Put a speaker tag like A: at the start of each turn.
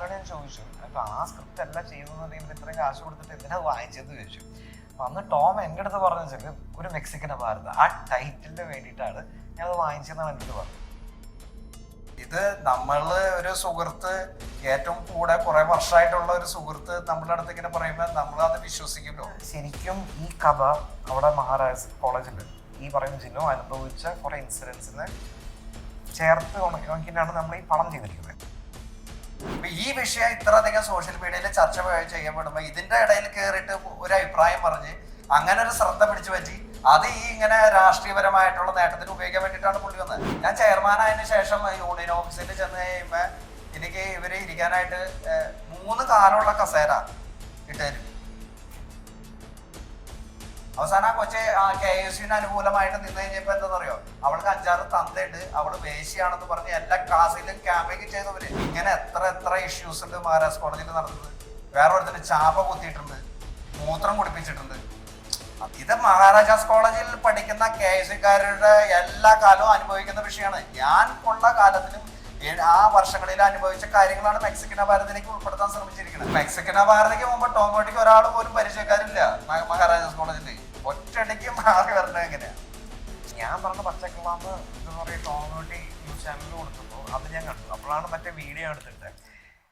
A: ടോമിനോട് ഞാൻ ചോദിച്ചു അപ്പൊ ആ സ്ക്രിപ്റ്റ് അല്ല ചെയ്യുന്നത് പറയുമ്പോൾ ഇത്രയും കാശ് കൊടുത്തിട്ട് എന്തിനാ വായിച്ചത് ചോദിച്ചു. അപ്പൊ അന്ന് ടോം എന്റെ അടുത്ത് പറഞ്ഞു വെച്ചാൽ ഒരു മെക്സിക്കൻ ഭാരത ആ ടൈറ്റിലിന് വേണ്ടിയിട്ടാണ് ഞാൻ അത് വാങ്ങിച്ചതെന്നാണ് എന്റെ അടുത്ത് പറഞ്ഞത്.
B: ഇത് നമ്മൾ ഒരു സുഹൃത്ത് ഏറ്റവും കൂടെ കുറെ വർഷമായിട്ടുള്ള ഒരു സുഹൃത്ത് നമ്മുടെ അടുത്ത് ഇങ്ങനെ പറയുമ്പോൾ നമ്മൾ അത് വിശ്വസിക്കുമല്ലോ.
A: ശരിക്കും ഈ കഥ അവിടെ മഹാരാജ് കോളേജിൽ ഈ പറയുന്ന ജില്ലോ അനുഭവിച്ച കുറെ ഇൻസിഡൻസിനെ ചേർത്ത് നോക്കിയിട്ടാണ് നമ്മൾ ഈ പണം ചെയ്തിരിക്കുന്നത്.
B: ഈ വിഷയം ഇത്രയധികം സോഷ്യൽ മീഡിയയിൽ ചർച്ച ചെയ്യപ്പെടുമ്പോ ഇതിന്റെ ഇടയിൽ കയറിയിട്ട് ഒരു അഭിപ്രായം പറഞ്ഞ് അങ്ങനെ ഒരു ശ്രദ്ധ പിടിച്ചു പറ്റി അത് ഈ ഇങ്ങനെ രാഷ്ട്രീയപരമായിട്ടുള്ള നേട്ടത്തിന് ഉപയോഗിക്കാൻ വേണ്ടിയിട്ടാണ് പുള്ളി വന്നത്. ഞാൻ ചെയർമാൻ ആയതിനു ശേഷം യൂണിയൻ ഓഫീസിൽ ചെന്ന് കഴിയുമ്പോ എനിക്ക് ഇവർ ഇരിക്കാനായിട്ട് മൂന്ന് കാലമുള്ള കസേര ഇട്ടുതരും അവസാനം കൊച്ചേ കെ എസ് യുവിന് അനുകൂലമായിട്ട് നിന്ന് കഴിഞ്ഞപ്പോ എന്താണെന്നറിയോ അവൾക്ക് അഞ്ചാറ് തന്തയുണ്ട്. അവൾ വേശിയാണെന്ന് പറഞ്ഞ് എല്ലാ ക്ലാസ്സിലും ക്യാമ്പയിൻ ചെയ്തവര്. ഇങ്ങനെ എത്ര എത്ര ഇഷ്യൂസ് ഉണ്ട് മഹാരാജ് കോളേജിൽ നടന്നത്. വേറെ ഒരുത്തിന് ചാപ കുത്തിയിട്ടുണ്ട്. മൂത്രം കുടിപ്പിച്ചിട്ടുണ്ട്. ഇത് മഹാരാജാസ് കോളേജിൽ പഠിക്കുന്ന കെ എസ് സിക്കാരുടെ എല്ലാ കാലവും അനുഭവിക്കുന്ന വിഷയമാണ്. ഞാൻ കൊള്ള കാലത്തിലും ആ വർഷങ്ങളിൽ അനുഭവിച്ച കാര്യങ്ങളാണ് മെക്സിക്കൻ ഭാരതിലേക്ക് ഉൾപ്പെടുത്താൻ ശ്രമിച്ചിരിക്കുന്നത്. മെക്സിക്കൻ ഭാരതിക്ക് മുമ്പ് ടോമോട്ടിക്ക് ഒരാൾ പോലും പരിചയക്കാരില്ല മഹാരാജാസ് കോളേജിൽ ഒറ്റയടിക്ക് മാറി വരണത് എങ്ങനെയാ?
A: ഞാൻ പറഞ്ഞ പച്ചക്കള്ളാന്ന് എന്താ പറയുക ടോമോട്ടി ന്യൂസ് ചാനലിൽ കൊടുത്തപ്പോൾ അത് ഞാൻ കണ്ടു. അപ്പോഴാണ് മറ്റേ വീഡിയോ എടുത്തിട്ട്.